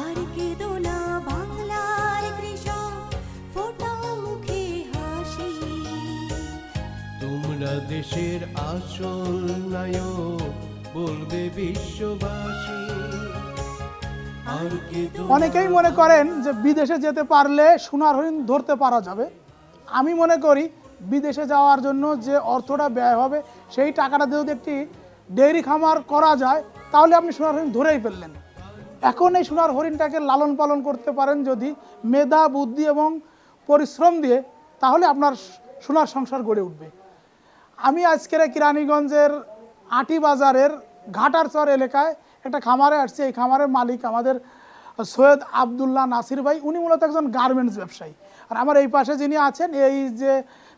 আর কেঁদো না বাংলার কৃষক? ফোটাও মুখে হাসি। তোমরা দেশের আসল নায়ক বলবে বিশ্ববাসী। অনেকেই মনে করেন যে বিদেশে যেতে পারলে সোনার হরিণ ধরতে পারা যাবে। আমি মনে করি বিদেশে যাওয়ার জন্য যে অর্থটা ব্যয় হবে সেই টাকাটা যদি একটি ডেইরি খামার করা যায় তাহলে আপনি সোনার হরিণ ধরেই ফেললেন। এখন এই সোনার হরিণটাকে লালন পালন করতে পারেন যদি মেধা, বুদ্ধি এবং পরিশ্রম দিয়ে, তাহলে আপনার সোনার সংসার গড়ে উঠবে। আমি আজকের কিরানীগঞ্জের আটি বাজারের ঘাটারচর এলাকায় একটা খামারে আসছি। এই খামারের মালিক আমাদের সৈয়দ আবদুল্লাহ নাসির ভাই। উনি মূলত একজন গার্মেন্টস ব্যবসায়ী। আর আমার এই পাশে যিনি আছেন, এই যে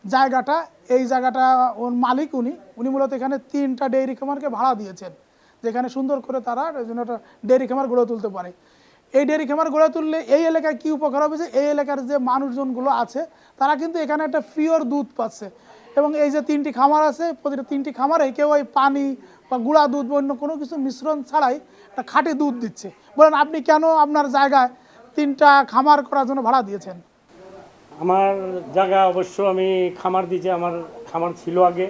জায়গাটা, এই জায়গাটা ওর মালিক উনি। উনি মূলত এখানে তিনটা ডেইরি খামারকে ভাড়া দিয়েছেন। যেখানে সুন্দর করে তারা জন্য একটা ডেইরি খামার গড়ে তুলতে পারে। এই ডেয়ারি খামার গড়ে তুললে এই এলাকায় কী উপকার হবে? যে এই এলাকার যে মানুষজনগুলো আছে, তারা কিন্তু এখানে একটা পিওর দুধ পাচ্ছে। এবং এই যে তিনটি খামার আছে, প্রতিটা তিনটি খামারে কেউ ওই পানি বা গুঁড়া দুধ বা অন্য কোনো কিছু মিশ্রণ ছাড়াই একটা খাঁটি দুধ দিচ্ছে। বলেন, আপনি কেন আপনার জায়গায় তিনটা খামার করার জন্য ভাড়া দিয়েছেন? আমার জায়গা অবশ্য আমি খামার দিয়েছি, আমার খামার ছিল আগে।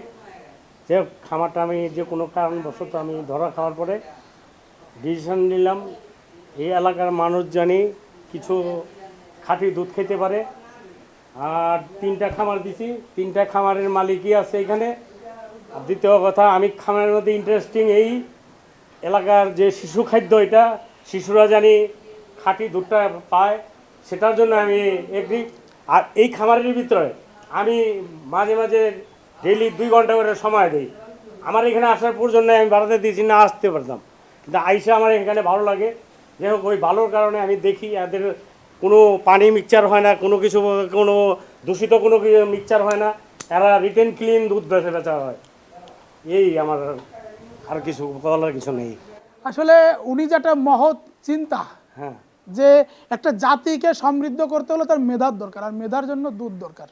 যে খামারটা আমি যে কোনো কারণবশত আমি ধরা খাওয়ার পরে ডিসিশন নিলাম। এই এলাকার মানুষ জানি কিছু খাঁটি দুধ খেতে পারে। আর তিনটা খামার দিছি, তিনটা খামারের মালিকই আছে এখানে। দ্বিতীয় কথা, আমি খামারের মধ্যে ইন্টারেস্টিং এই এলাকার যে শিশু খাদ্য এটা, শিশুরা জানি খাঁটি দুধটা পায়, সেটার জন্য আমি এগ্রি আর এই খামারের ভিতরে আমি মাঝে মাঝে ডেইলি দুই ঘণ্টা করে সময় দিই। আমার এখানে আসার প্রয়োজন নেই আমি বাড়াতে দিয়েছি না আসতে পারতাম। কিন্তু আইসা আমার এখানে ভালো লাগে। যাই হোক ওই ভালোর কারণে আমি দেখি এদের কোনো পানি মিক্সচার হয় না কোনো কিছু কোনো দূষিত কোনো মিক্সচার হয় না। এরা রিটেন ক্লিন দুধ বেচে বেচা হয়। এই আমার আর কিছু বলার কিছু নেই। আসলে উনি যেটা মহৎ চিন্তা হ্যাঁ। যে একটা জাতিকে সমৃদ্ধ করতে হলে তার মেধার দরকার আর মেধার জন্য দুধ দরকার।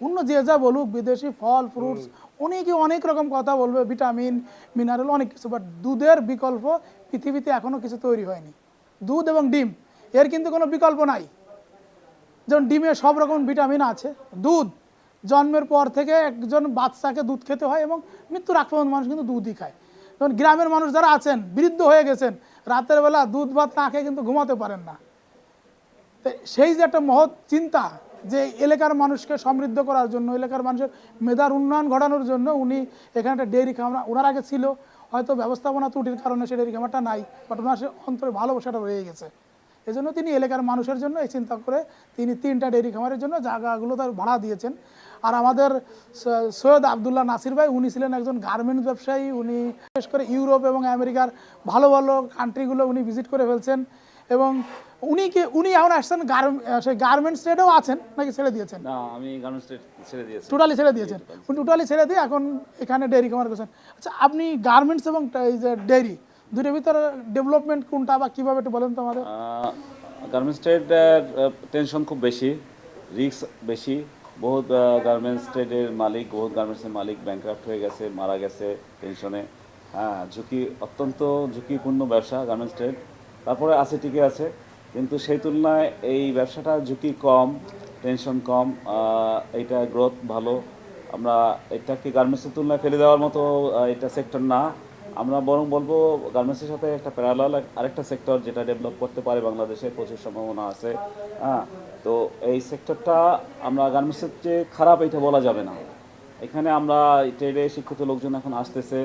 অন্য যে যা বলুক বিদেশি ফল ফ্রুটস অনেকে অনেক রকম কথা বলবে ভিটামিন মিনারেল অনেক কিছু বাট দুধের বিকল্প পৃথিবীতে এখনও কিছু তৈরি হয়নি। দুধ এবং ডিম এর কিন্তু কোনো বিকল্প নাই। যেমন ডিমে সব রকম ভিটামিন আছে দুধ জন্মের পর থেকে একজন বাচ্চাকে দুধ খেতে হয় এবং মৃত্যুর আগ পর্যন্ত মানুষ কিন্তু দুধই খায়। যেমন গ্রামের মানুষ যারা আছেন বৃদ্ধ হয়ে গেছেন রাতের বেলা দুধ ভাত না খেয়ে কিন্তু ঘুমাতে পারেন না। সেই যে একটা মহৎ চিন্তা যে এলাকার মানুষকে সমৃদ্ধ করার জন্য, এলাকার মানুষের মেধার উন্নয়ন ঘটানোর জন্য উনি এখানে একটা ডেয়ারি খামার, ওনার আগে ছিল। হয়তো ব্যবস্থাপনা ত্রুটির কারণে সেই ডেয়ারি খামারটা নাই বাট ওনার সে অন্তরে ভালোবাসাটা রয়ে গেছে। এজন্য তিনি এলাকার মানুষের জন্য এই চিন্তা করে তিনি তিনটা ডেয়ারি খামারের জন্য জায়গাগুলো তার ভাড়া দিয়েছেন। আর আমাদের সৈয়দ আবদুল্লাহ নাসির ভাই, উনি ছিলেন একজন গার্মেন্টস ব্যবসায়ী, উনি বিশেষ করে ইউরোপ এবং আমেরিকার ভালো ভালো কান্ট্রিগুলো উনি ভিজিট করে ফেলছেন। এবং উনি কি উনি এখন আসছেন সেই গার্মেন্টস ট্রেডেও আছেন নাকি ছেড়ে দিয়েছেন? না আমি গার্মেন্টস ছেড়ে দিয়েছি। টোটালি ছেড়ে দিয়েছেন। উনি টোটালি ছেড়ে দিয়ে এখন এখানে ডেয়ারি খামার করছেন। আচ্ছা আপনি গার্মেন্টস এবং এই যে ডেয়ারি দুটোর ভিতরে ডেভেলপমেন্ট কোনটা বা কীভাবে একটু বলেন তো আমাদের। গার্মেন্টস ট্রেড টেনশন খুব বেশি রিস্ক বেশি। বহুত গার্মেন্টস ট্রেডের মালিক বহুত গার্মেন্টসের মালিক ব্যাংক্রাফ্ট হয়ে গেছে মারা গেছে টেনশনে হ্যাঁ ঝুঁকি অত্যন্ত ঝুঁকিপূর্ণ ব্যবসা গার্মেন্টস ট্রেড। তারপরে আছে টিকে আছে কিন্তু সেই তুলনায় এই ব্যবসাটা ঝুঁকি কম টেনশন কম এটা গ্রোথ ভালো। আমরা এটাকে গার্মেন্টসের তুলনায় ফেলে দেওয়ার মতো এটা সেক্টর না। আমরা বরং বলব গার্মেন্টসের সাথে একটা প্যারালাল আরেকটা সেক্টর যেটা ডেভেলপ করতে পারে বাংলাদেশে, প্রচুর সম্ভাবনা আছে। হ্যাঁ তো এই সেক্টরটা আমরা গার্মেন্টসের চেয়ে খারাপ এটা বলা যাবে না। এখানে আমরা ট্রেডে শিক্ষিত লোকজন এখন আসতেছে,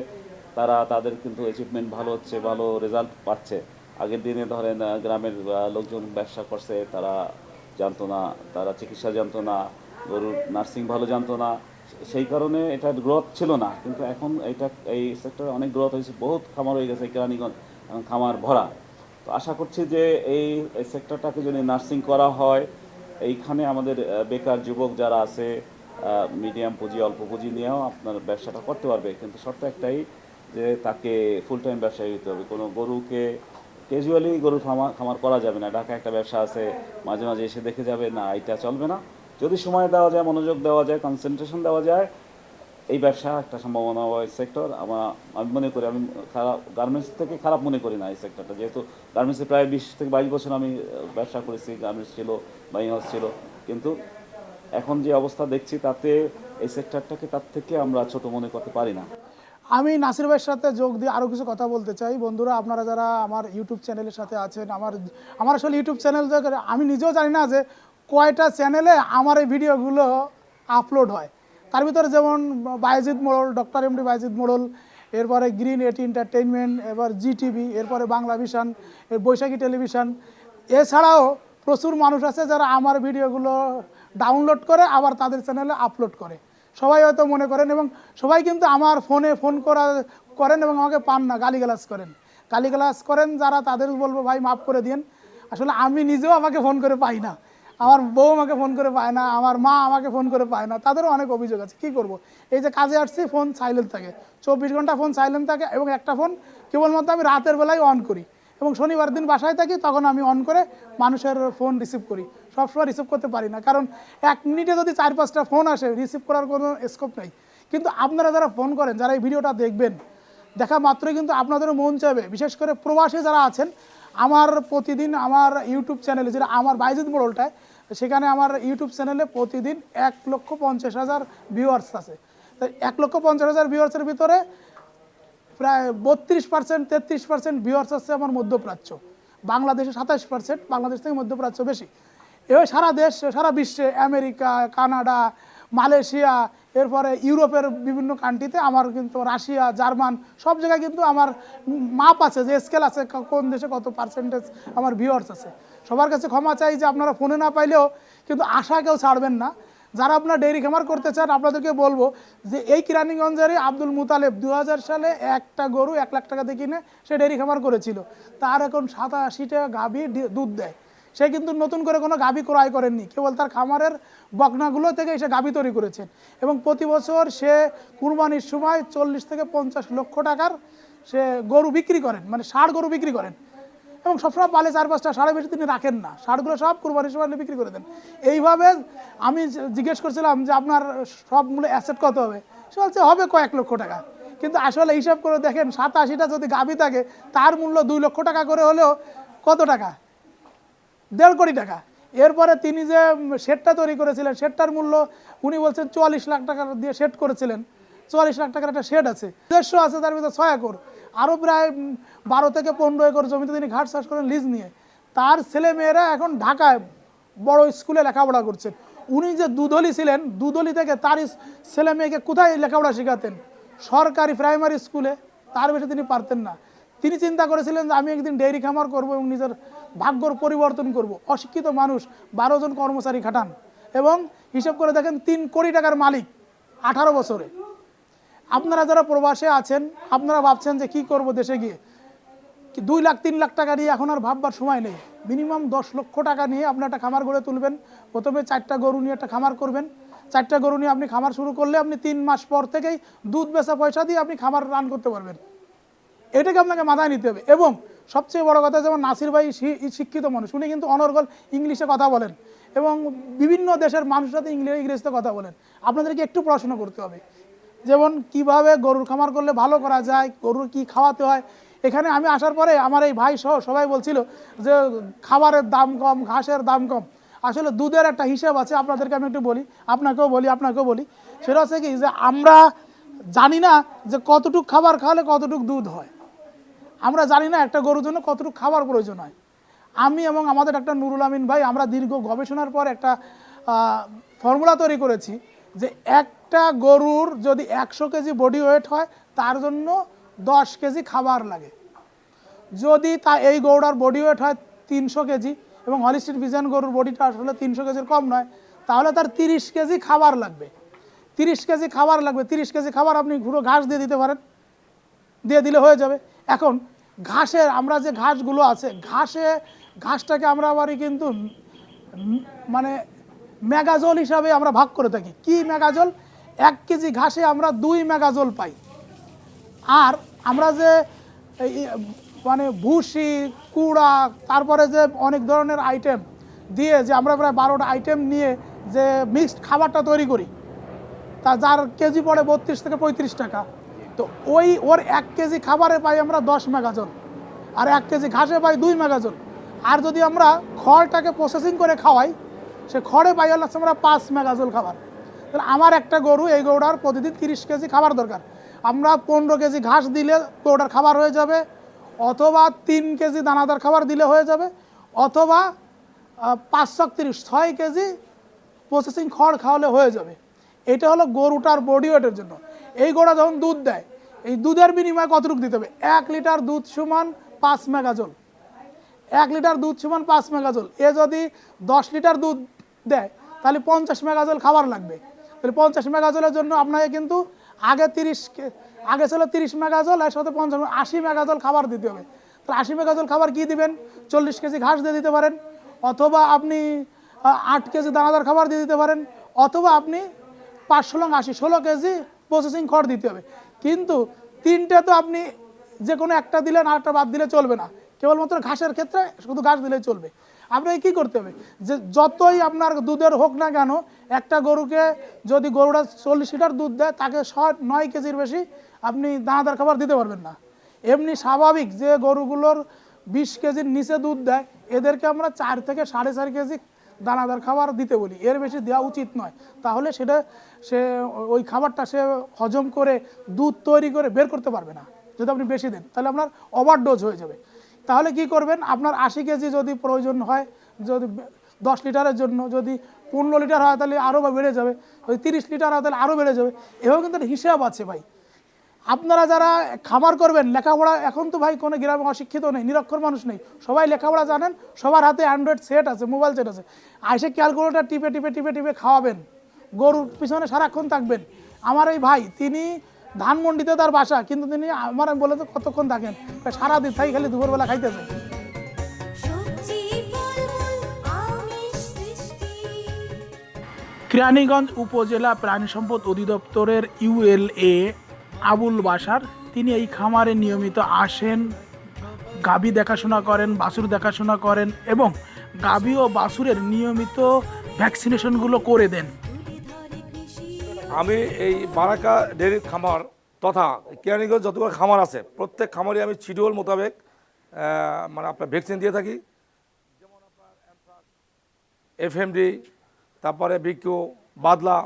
তারা তাদের কিন্তু অ্যাচিভমেন্ট ভালো হচ্ছে, ভালো রেজাল্ট পাচ্ছে। আগের দিনে ধরেন গ্রামের লোকজন ব্যবসা করছে, তারা জানতো না, তারা চিকিৎসা জানতো না, গরুর নার্সিং ভালো জানতো না। সেই কারণে এটার গ্রোথ ছিল না, কিন্তু এখন এটা এই সেক্টরে অনেক গ্রোথ হয়েছে, বহুত খামার হয়ে গেছে, কেরানীগঞ্জ, এখন খামার ভরা। তো আশা করছি যে এই এই সেক্টরটাকে যদি নার্সিং করা হয়, এইখানে আমাদের বেকার যুবক যারা আছে মিডিয়াম পুঁজি, অল্প পুঁজি নিয়েও আপনার ব্যবসাটা করতে পারবে। কিন্তু শর্ত একটাই যে তাকে ফুল টাইম ব্যবসায়ী হতে হবে। কোনো গরুকে ক্যাজুয়ালি গরুর খামার খামার করা যাবে না। ঢাকা একটা ব্যবসা আছে, মাঝে মাঝে এসে দেখে যাবে, না, এটা চলবে না। যদি সময় দেওয়া যায়, মনোযোগ দেওয়া যায় কনসেন্ট্রেশন দেওয়া যায়, এই ব্যবসা একটা সম্ভাবনা হয় সেক্টর আমার আমি মনে করি, আমি খারাপ গার্মেন্টস থেকে খারাপ মনে করি না এই সেক্টরটা যেহেতু গার্মেন্টসে প্রায় বিশ থেকে বাইশ বছর আমি ব্যবসা করেছি গার্মেন্টস ছিল বাইং হাউস ছিল। কিন্তু এখন যে অবস্থা দেখছি, তাতে এই সেক্টরটাকে তার থেকে আমরা ছোট মনে করতে পারি না। আমি নাসির ভাইয়ের সাথে যোগ দিয়ে আরও কিছু কথা বলতে চাই। বন্ধুরা, আপনারা যারা আমার ইউটিউব চ্যানেলের সাথে আছেন, আমার আমার আসলে ইউটিউব চ্যানেল আমি নিজেও জানি না যে কয়টা চ্যানেলে আমার এই ভিডিওগুলো আপলোড হয়। তার ভিতরে যেমন বায়েজিদ মোড়ল, ডক্টর এমডি বায়েজিদ মোড়ল, এরপরে গ্রিন এটি এন্টারটেইনমেন্ট, এবার জি টিভি এরপরে বাংলা ভিশন বৈশাখী টেলিভিশন। এছাড়াও প্রচুর মানুষ আছে যারা আমার ভিডিওগুলো ডাউনলোড করে, আবার তাদের চ্যানেলে আপলোড করে। সবাই হয়তো মনে করেন এবং সবাই কিন্তু আমার ফোনে ফোন করা, করেন এবং আমাকে পান না, গালিগালাজ করেন। গালিগালাজ করেন যারা, তাদের বলব, ভাই, মাফ করে দিন আসলে আমি নিজেও আমাকে ফোন করে পাই না। আমার বউ আমাকে ফোন করে পায় না, আমার মা আমাকে ফোন করে পায় না, তাদেরও অনেক অভিযোগ আছে। কি করব? এই যে কাজে আসছি, ফোন সাইলেন্ট থাকে। চব্বিশ ঘণ্টা ফোন সাইলেন্ট থাকে এবং একটা ফোন কেবলমাত্র আমি রাতের বেলায় অন করি। এবং শনিবার দিন বাসায় থাকি, তখন আমি অন করে মানুষের ফোন রিসিভ করি। সবসময় রিসিভ করতে পারি না। কারণ এক মিনিটে যদি চার, পাঁচটা ফোন আসে রিসিভ করার কোনো স্কোপ নেই। কিন্তু আপনারা যারা ফোন করেন, যারা এই ভিডিওটা দেখবেন, দেখা মাত্রই কিন্তু আপনাদেরও মন চাইবে। বিশেষ করে প্রবাসী যারা আছেন, আমার প্রতিদিন আমার ইউটিউব চ্যানেলে যেটা আমার বাইজিদ মোড়লটায়, সেখানে আমার ইউটিউব চ্যানেলে প্রতিদিন এক লক্ষ পঞ্চাশ হাজার ভিউয়ার্স আছে। এক লক্ষ পঞ্চাশ হাজার ভিউয়ার্সের ভিতরে প্রায় বত্রিশ পার্সেন্ট তেত্রিশ পার্সেন্ট ভিউয়ার্স আছে আমার মধ্যপ্রাচ্য। বাংলাদেশে সাতাশ পার্সেন্ট বাংলাদেশ থেকে মধ্যপ্রাচ্য বেশি। এবার সারা দেশ, সারা বিশ্বে, আমেরিকা, কানাডা, মালয়েশিয়া, এরপরে ইউরোপের বিভিন্ন কান্ট্রিতে আমার কিন্তু রাশিয়া, জার্মান, সব জায়গায় কিন্তু আমার মাপ আছে যে স্কেল আছে কোন দেশে কত পার্সেন্টেজ আমার ভিউয়ার্স আছে। সবার কাছে ক্ষমা চাই যে আপনারা ফোনে না পাইলেও কিন্তু আশা কেউ ছাড়বেন না। যারা আপনার ডেইরি খামার করতে চান, আপনাদেরকে বলব যে এই কিরানীগঞ্জেরই আব্দুল মুতালেব দু হাজার সালে একটা গরু এক লাখ টাকা দিয়ে কিনে সে ডেইরি খামার করেছিল। তার এখন সাতাশিটা গাভী দুধ দেয়। সে কিন্তু নতুন করে কোনো গাভী ক্রয় করেননি। কেবল তার খামারের বকনাগুলো থেকে সে গাভী তৈরি করেছেন। এবং প্রতি বছর সে কুরবানির সময় চল্লিশ থেকে পঞ্চাশ লক্ষ টাকার সে গরু বিক্রি করেন। মানে ষাট গরু বিক্রি করেন। এবং সবসময় পালে চার পাঁচটা সাড়ে বেশি তিনি রাখেন না। ষাটগুলো সব কুরবানির সময় বিক্রি করে দেন। এইভাবে আমি জিজ্ঞেস করছিলাম যে আপনার সব মূল্য অ্যাসেট কত হবে? সে বলছে, হবে কয়েক লক্ষ টাকা। কিন্তু আসলে হিসাব করে দেখেন, সাতাশিটা যদি গাভী থাকে, তার মূল্য দুই লক্ষ টাকা করে হলেও কত টাকা? দেড় কোটি টাকা। এরপরে তিনি যে শেডটা তৈরি করেছিলেন শেডটার মূল্য উনি বলছেন চুয়াল্লিশ লাখ টাকা দিয়ে শেড করেছিলেন। চুয়াল্লিশ লাখ টাকার একটা শেড আছে। দেড়শো আছে তার ভিতরে ছয় একর। আরও প্রায় বারো থেকে পনেরো একর জমিতে তিনি ঘাট চাষ করেন লিজ নিয়ে। তার ছেলে মেয়েরা এখন ঢাকায় বড় স্কুলে লেখাপড়া করছেন উনি যে দুধলি ছিলেন, দুধলি থেকে তার ছেলে মেয়েকে কোথায় লেখাপড়া শেখাতেন? সরকারি প্রাইমারি স্কুলে। তার বেশি তিনি পারতেন না। তিনি চিন্তা করেছিলেন যে আমি একদিন ডেইরি খামার করব এবং নিজের ভাগ্যর পরিবর্তন করব। অশিক্ষিত মানুষ, বারো জন কর্মচারী খাটান এবং হিসাব করে দেখেন তিন কোটি টাকার মালিক আঠারো বছরে। আপনারা যারা প্রবাসে আছেন, আপনারা ভাবছেন যে কি করব দেশে গিয়ে? দুই লাখ, তিন লাখ টাকা নিয়ে এখন আর ভাববার সময় নেই। মিনিমাম দশ লক্ষ টাকা নিয়ে আপনি একটা খামার গড়ে তুলবেন। প্রথমে চারটা গরু নিয়ে একটা খামার করবেন। চারটা গরু নিয়ে আপনি খামার শুরু করলে আপনি তিন মাস পর থেকেই দুধ বেচা পয়সা দিয়ে আপনি খামার রান করতে পারবেন। এটাকে আপনাকে মাথায় নিতে হবে। এবং সবচেয়ে বড় কথা যেমন নাসির ভাই শিক্ষিত মানুষ, উনি কিন্তু অনর্গল ইংলিশে কথা বলেন এবং বিভিন্ন দেশের মানুষের সাথে ইংরেজিতে কথা বলেন। আপনাদেরকে একটু পড়াশোনা করতে হবে। যেমন কীভাবে গরুর খামার করলে ভালো করা যায়, গরুর কি খাওয়াতে হয়। এখানে আমি আসার পরে আমার এই ভাই সহ সবাই বলছিল যে খাবারের দাম কম, ঘাসের দাম কম। আসলে দুধের একটা হিসাব আছে, আপনাদেরকে আমি একটু বলি, আপনাকেও বলি আপনাকেও বলি। সেটা হচ্ছে কি যে আমরা জানি না যে কতটুক খাবার খাওয়ালে কতটুক দুধ হয়। আমরা জানি না একটা গরুর জন্য কতটুকু খাবার প্রয়োজন হয়। আমি এবং আমাদের একটা নুরুল আমিন ভাই আমরা দীর্ঘ গবেষণার পর একটা ফর্মুলা তৈরি করেছি। যে একটা গরুর যদি একশো কেজি বডি ওয়েট হয়, তার জন্য দশ কেজি খাবার লাগে। যদি তা এই গরুটার বডি ওয়েট হয় তিনশো কেজি এবং হলিস্টিন ভিজন গরুর বডিটা আসলে তিনশো কেজির কম নয়, তাহলে তার তিরিশ কেজি খাবার লাগবে। তিরিশ কেজি খাবার লাগবে। তিরিশ কেজি খাবার আপনি ঘুরো ঘাস দিয়ে দিতে পারেন। দিয়ে দিলে হয়ে যাবে। এখন ঘাসের, আমরা যে ঘাসগুলো আছে, ঘাসে, ঘাসটাকে আমরা আবারই কিন্তু মানে মেগাজল হিসাবে আমরা ভাগ করে থাকি। কি মেগাজল? এক কেজি ঘাসে আমরা দুই মেগাজল পাই। আর আমরা যে মানে ভুসি, কুড়া, তারপরে যে অনেক ধরনের আইটেম দিয়ে যে আমরা প্রায় বারোটা আইটেম নিয়ে যে মিক্সড খাবারটা তৈরি করি, তা যার কেজি পড়ে বত্রিশ থেকে পঁয়ত্রিশ টাকা। তো ওই, ওর এক কেজি খাবারে পাই আমরা দশ মেগাজন আর এক কেজি ঘাসে পাই দুই মেগাজন আর যদি আমরা খড়টাকে প্রসেসিং করে খাওয়াই সে খড়ে পাই হচ্ছে আমরা পাঁচ মেগাজল খাবার। তাহলে আমার একটা গরু, এই গরুটার প্রতিদিন তিরিশ কেজি খাবার দরকার। আমরা পনেরো কেজি ঘাস দিলে গরুটার খাবার হয়ে যাবে, অথবা তিন কেজি দানাদার খাবার দিলে হয়ে যাবে, অথবা পাঁচশো তিরিশ, ছয় কেজি প্রসেসিং খড় খাওয়ালে হয়ে যাবে। এটা হলো গরুটার বডি ওয়েটের জন্য। এই গরুটা যখন দুধ দেয়, এই দুধের বিনিময়ে কতটুকু দিতে হবে? এক লিটার দুধ সমান পাঁচ মেগাজল এক লিটার দুধ সমান পাঁচ মেগাজল। এ যদি দশ লিটার দুধ দেয়, তাহলে পঞ্চাশ মেগাজল খাবার লাগবে। তাহলে পঞ্চাশ মেগাজলের জন্য আপনাকে কিন্তু আগে তিরিশ আগে ছিল তিরিশ মেগাজল, এর সাথে পঞ্চাশ আশি মেগাজল খাবার দিতে হবে। তাহলে আশি মেগাজল খাবার কি দিবেন? চল্লিশ কেজি ঘাস দিয়ে দিতে পারেন, অথবা আপনি আট কেজি দানাদার খাবার দিয়ে দিতে পারেন, অথবা আপনি পাঁচ ষোলো আশি, ষোলো কেজি প্রসেসিং খড় দিতে হবে। কিন্তু তিনটে তো আপনি যে কোনো একটা দিলেন আর একটা বাদ দিলে চলবে না। কেবলমাত্র ঘাসের ক্ষেত্রে শুধু ঘাস দিলেই চলবে। আপনাকে কী করতে হবে? যে যতই আপনার দুধের হোক না কেন, একটা গরুকে যদি গরুটা চল্লিশ লিটার দুধ দেয়, তাকে ষাট নয় কেজির বেশি আপনি দানাদার খাবার দিতে পারবেন না। এমনি স্বাভাবিক যে গরুগুলোর বিশ কেজির নিচে দুধ দেয়, এদেরকে আমরা চার থেকে সাড়ে চার কেজি দানাদার খাবার দিতে বলি। এর বেশি দেওয়া উচিত নয়। তাহলে সেটা সে, ওই খাবারটা সে হজম করে, দুধ তৈরি করে বের করতে পারবে না। যদি আপনি বেশি দেন, তাহলে আপনার ওভারডোজ হয়ে যাবে। তাহলে কি করবেন? আপনার আশি কেজি যদি প্রয়োজন হয়, যদি দশ লিটারের জন্য যদি পনেরো লিটার হয়, তাহলে আরও বেড়ে যাবে। যদি তিরিশ লিটার হয়, তাহলে আরও বেড়ে যাবে। এভাবে কিন্তু হিসাব আছে ভাই। আপনারা যারা খামার করবেন, লেখাপড়া এখন তো ভাই কোনো গ্রামে অশিক্ষিত নেই, নিরক্ষর মানুষ নেই। সবাই লেখাপড়া জানেন, সবার হাতে অ্যান্ড্রয়েড সেট আছে মোবাইল সেট আছে। আইসে ক্যালকুলেটার টিপে টিপে টিপে টিপে খাওয়াবেন। গরুর পিছনে সারাক্ষণ থাকবেন। আমার এই ভাই, তিনি ধানমন্ডিতে তার বাসা কিন্তু তিনি আমার আমি বলে তো কতক্ষণ থাকেন? সারাদিন থাকি খালি দুপুরবেলা খাইতেছে। কেরানীগঞ্জ উপজেলা প্রাণী সম্পদ অধিদপ্তরের ইউএলএ আবুল বাসার তিনি এই খামারে নিয়মিত আসেন গাভী দেখাশোনা করেন বাছুর দেখাশোনা করেন এবং গাভী ও বাছুরের নিয়মিত ভ্যাকসিনেশনগুলো করে দেন। আমি এই বারাকা ডেয়ারি খামার তথা কেরানীগঞ্জ যতগুলো খামার আছে, প্রত্যেক খামারে আমি শিডিউল মোতাবেক মানে আপনার ভ্যাকসিন দিয়ে থাকি। যেমন আপনার এফএমডি তারপরে বিকিউ বাদলা,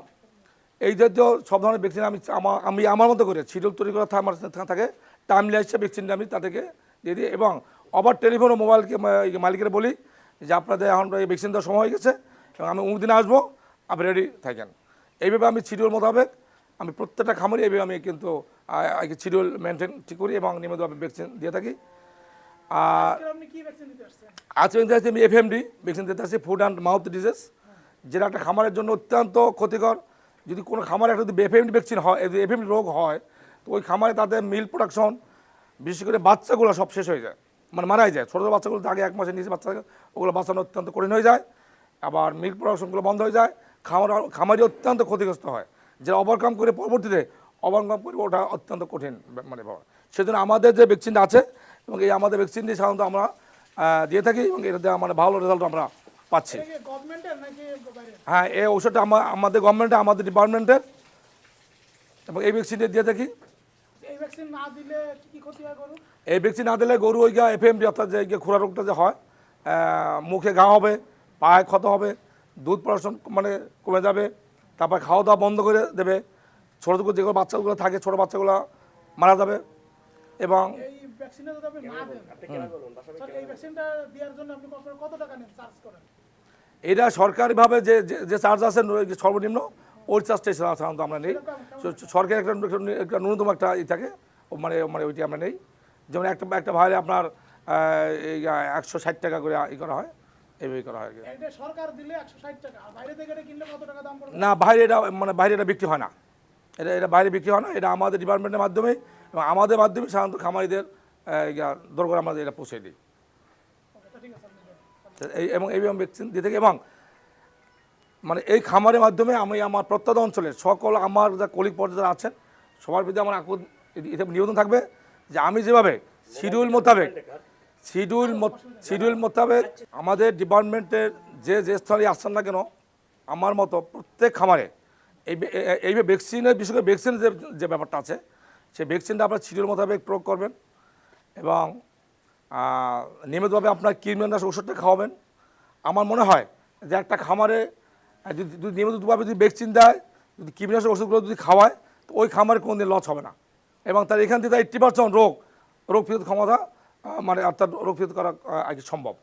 এই জাতীয় সব ধরনের ভ্যাকসিন আমি আমা- আমি আমার মতো করে শিডিউল তৈরি করা আমার থাকে টাইমলি আসছে ভ্যাকসিনটা আমি তাদেরকে দিয়ে দিই এবং আবার টেলিফোন ও মোবাইলকে মালিকের বলি যে আপনাদের এখন এই ভ্যাকসিন দেওয়ার সময় হয়ে গেছে এবং আমি অমুক দিনে আসব, আপনি রেডি থাকেন। এইভাবে আমি শিডিউল মোতাবেক আমি প্রত্যেকটা খামারে এইভাবে আমি কিন্তু শিডিউল মেনটেন ঠিক করি এবং নিয়মিতভাবে ভ্যাকসিন দিয়ে থাকি। আর আজকে আমি দিয়েছি আমি এফএমডি ভ্যাকসিন দিতে আসছি ফুড অ্যান্ড মাউথ ডিজিজ যেটা একটা খামারের জন্য অত্যন্ত ক্ষতিকর। যদি কোনো খামারে একটা যদি এফএমডি ভ্যাকসিন হয় যদি এফএমডি রোগ হয় তো ওই খামারে তাদের মিল্ক প্রোডাকশন বিশেষ করে বাচ্চাগুলো সব শেষ হয়ে যায়। মানে মারাই যায়। ছোটো ছোটো বাচ্চাগুলো আগে এক মাসের নিচে বাচ্চা ওগুলো বাঁচানো অত্যন্ত কঠিন হয়ে যায়। আবার মিল্ক প্রোডাকশনগুলো বন্ধ হয়ে যায়। খামার খামারি অত্যন্ত ক্ষতিগ্রস্ত হয়। যেটা ওভারকাম করে পরবর্তীতে ওভারকাম করে ওটা অত্যন্ত কঠিন মানে সেজন্য আমাদের যে ভ্যাকসিনটা আছে এবং এই আমাদের ভ্যাকসিনটি সাধারণত আমরা দিয়ে থাকি এবং এটাতে মানে ভালো রেজাল্ট আমরা পাচ্ছি। হ্যাঁ এই ঔষধটা আমাদের গভর্নমেন্টে আমাদের ডিপার্টমেন্টের এবং এই ভ্যাকসিনটা দিয়ে থাকি। এই ভ্যাকসিন না দিলে গরু? ওই এফ এম অর্থাৎ যে খোরা রোগটা যে হয় মুখে ঘা হবে পায়ে ক্ষত হবে দুধ প্রোডাকশন মানে কমে যাবে তারপর খাওয়া দাওয়া বন্ধ করে দেবে। ছোটো ছোটো যেগুলো বাচ্চাগুলো থাকে ছোটো বাচ্চাগুলো মারা যাবে এবং এটা সরকারিভাবে যে যে- চার্জ আছে সর্বনিম্ন ওই চার্জটাই সাধারণত আমরা নেই। স- সরকারি একটা একটা- ন্যূনতম একটা ই থাকে ও মানে মানে ওইটি আমরা নেই। যেমন একটা একটা ভাইলে আপনার এই একশো ষাট টাকা করে ই করা হয়। এইভাবে করা হয় সরকার দিলে একশো ষাট টাকা বাইরে থেকে কিনলে কত টাকা দাম পড়বে? না বাইরে এটা মানে বাইরে এটা বিক্রি হয় না। এটা এটা বাইরে বিক্রি হয় না এটা আমাদের ডিপার্টমেন্টের মাধ্যমে এবং আমাদের মাধ্যমে সাধারণত খামারিদের দরকার আমরা এটা পৌঁছে দিই। এবং এই ভ্যাকসিন দিয়ে থাকি এবং মানে এই খামারের মাধ্যমে আমি আমার প্রত্যন্ত অঞ্চলের সকল আমার যা কলিগ পর্যায়ে যারা আছেন সবার প্রতি আমার এতে নিবেদন থাকবে যে আমি যেভাবে শিডিউল মোতাবেক শিডিউল শিডিউল মোতাবেক আমাদের ডিপার্টমেন্টের যে যে স্থলে আসছেন না কেন, আমার মতো প্রত্যেক খামারে এই এই ভ্যাকসিনের বিশেষ করে ভ্যাকসিনের যে যে ব্যাপারটা আছে, সেই ভ্যাকসিনটা আপনার শিডিউল মোতাবেক প্রয়োগ করবেন এবং নিয়মিতভাবে আপনার কীটনাশক ওষুধটা খাওয়াবেন। আমার মনে হয় যে একটা খামারে যদি যদি নিয়মিতভাবে যদি ভ্যাকসিন দেয়, যদি কীটনাশক ওষুধগুলো যদি খাওয়ায়, তো ওই খামারে কোনো দিন লস হবে না। এবং তার এখান থেকে তার এইট্টি পার্সেন্ট রোগ রোগ প্রতিরোধ ক্ষমতা মানে অর্থাৎ রোগ প্রতিরোধ করা আহ, আর কি সম্ভব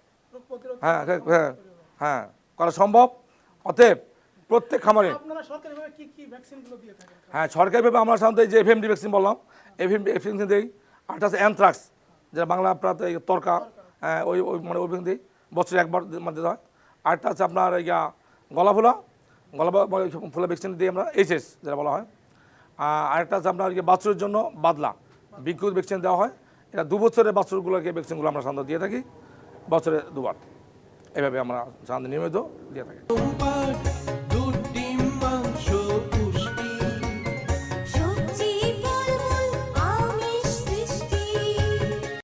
হ্যাঁ হ্যাঁ হ্যাঁ হ্যাঁ করা সম্ভব। অতএব প্রত্যেক খামারে হ্যাঁ সরকারিভাবে আমরা সাধারণত যে এফএমডি ভ্যাকসিন বললাম এফএমডি ভ্যাকসিন দিই আরটা আছে অ্যান্থ্রাক্স যেটা বাংলা আপনার এই তরকা হ্যাঁ ওই ওই মানে ওই ভ্যাকসিন দিই বছরে একবার মধ্যে দেওয়া হয়। আরটা আছে আপনার ইয়া গলা ফোলা গলা ফোলা ভ্যাকসিন দিই আমরা এইচএস যেটা বলা হয়। আর আরেকটা আছে আপনার বাছুরের জন্য বাদলা বিক্ষুদ ভ্যাকসিন দেওয়া হয়। এটা দু বছরের বাছুরগুলোকে ভ্যাকসিনগুলো আমরা সাধারণত দিয়ে থাকি, বছরে দুবার। এভাবে আমরা সাধারণত নিয়মিত দিয়ে থাকি।